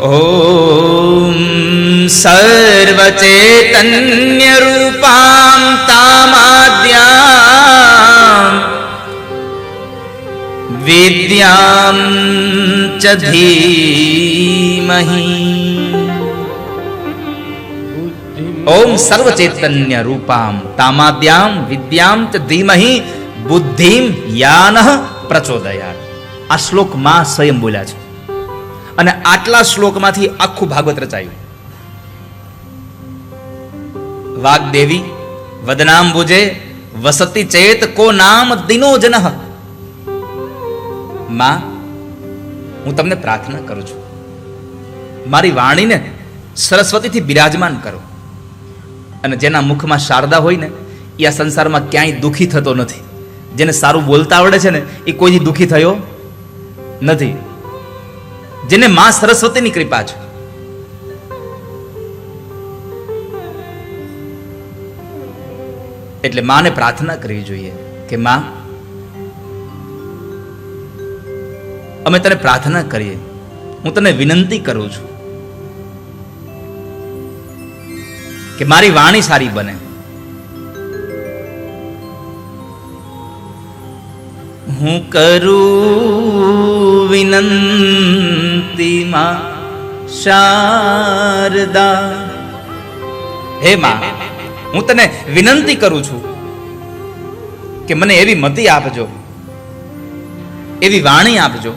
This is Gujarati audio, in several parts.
ॐ सर्वचैतन्यरूपां तामाद्याम् विद्यां च धीमहि ઓમ સર્વ ચૈતન્ય રૂપામ તામાદ્યામ વિદ્યામ ચ ધીમહિ બુદ્ધિમ યાન પ્રચોદયાત આ શ્લોક માં સ્વયં બોલ્યા છે અને આટલા શ્લોકમાંથી આખું ભાગવત રચાયું. વાગદેવી ભુજે, વસતી ચેત કો નામ દિનો જન. માં, હું તમને પ્રાર્થના કરું છું. મારી વાણીને સરસ્વતીથી બિરાજમાન કરો. અને જેના મુખમાં શારદા હોય ને, એ આ સંસારમાં ક્યાંય દુઃખી થતો નથી. જેને સારું બોલતા આવડે છે ને, એ કોઈ દુખી થયો નથી. જેને માં સરસ્વતીની કૃપા છે. એટલે માને પ્રાર્થના કરવી જોઈએ કે માં, અમે તને પ્રાર્થના કરીએ. હું તને વિનંતી કરું છું કે મારી વાણી સારી બને. હું કરું વિનંતી માં શારદા હે માં હું તને વિનંતી કરું છું કે મને એવી મતિ આપજો, એવી વાણી આપજો.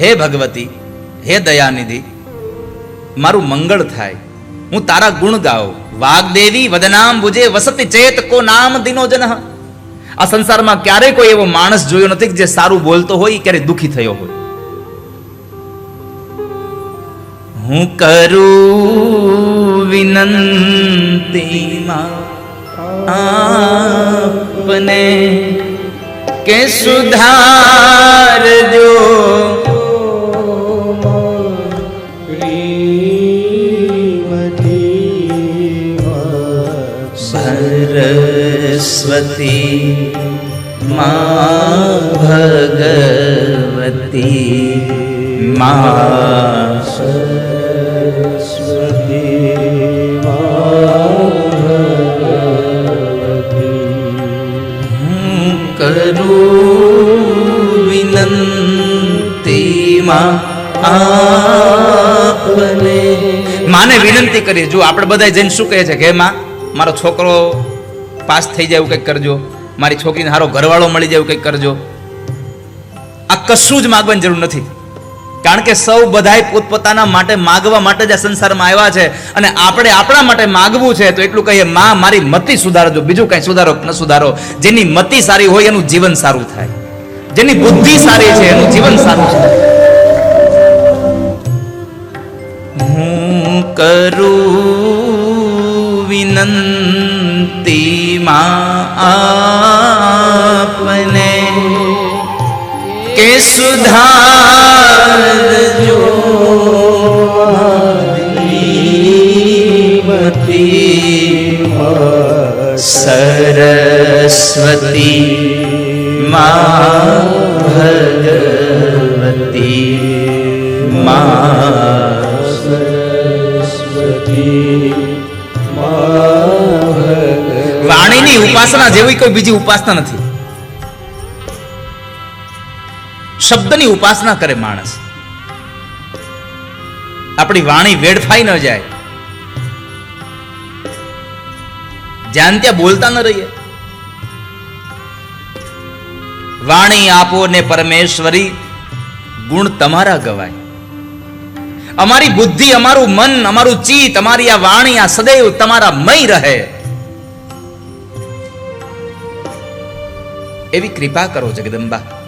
હે ભગવતી, હે દયાનિધિ, મારું મંગળ થાય. હું તારા ગુણ ગાઉં. વાગદેવી વદનામ બુજે વસતી ચેત કો નામ દિનો જન આ સંસારમાં ક્યારેય કોઈ એવો માણસ જોયો નથી જે સારું બોલતો હોય ઈ ક્યારે દુખી થયો હોય. હું કરું વિનંતીમાં આપને કે સુધારજો સરસ્વતી મા ભગવતી મા કરું વિનંતીમાં આપને માને વિનંતી કરી જો આપણે બધા જઈને શું કહે છે કે માં, મારો છોકરો પાસ થઈ જાય એવું કંઈક કરજો. મારી છોકરીને સારો ઘરવાળો મળી જાય એવું કંઈક કરજો. આ કશું જ માગવાની જરૂર નથી. કારણ કે સૌ બધાય પોતપોતાના માટે માગવા માટે જ આ સંસારમાં આવ્યા છે અને આપણે આપણા માટે માગવું છે, તો એટલું કહીએ, માં, મારી મતિ સુધારજો, બીજું કઈ સુધારો ન સુધારો. જેની મતિ સારી હોય એનું જીવન સારું થાય. જેની બુદ્ધિ સારી છે એનું જીવન સારું છે. હું કરું વિનંતી માં આપને કે સુધારજો સરસ્વતી મા ભગવતી મા વાણીની ઉપાસના જેવી કોઈ બીજી ઉપાસના નથી. શબ્દની ઉપાસના કરે માણસ. આપણી વાણી વેડફાઈ ન જાય. જ્યાં ત્યાં બોલતા ન રહીએ. વાણી આપો ને પરમેશ્વરી, ગુણ તમારા ગવાય. અમારી બુદ્ધિ, અમારું મન, અમારું ચિત્ત અમારી આ વાણી, આ સદૈવ તમારા મય રહે. એવી કૃપા કરો જગદંબા.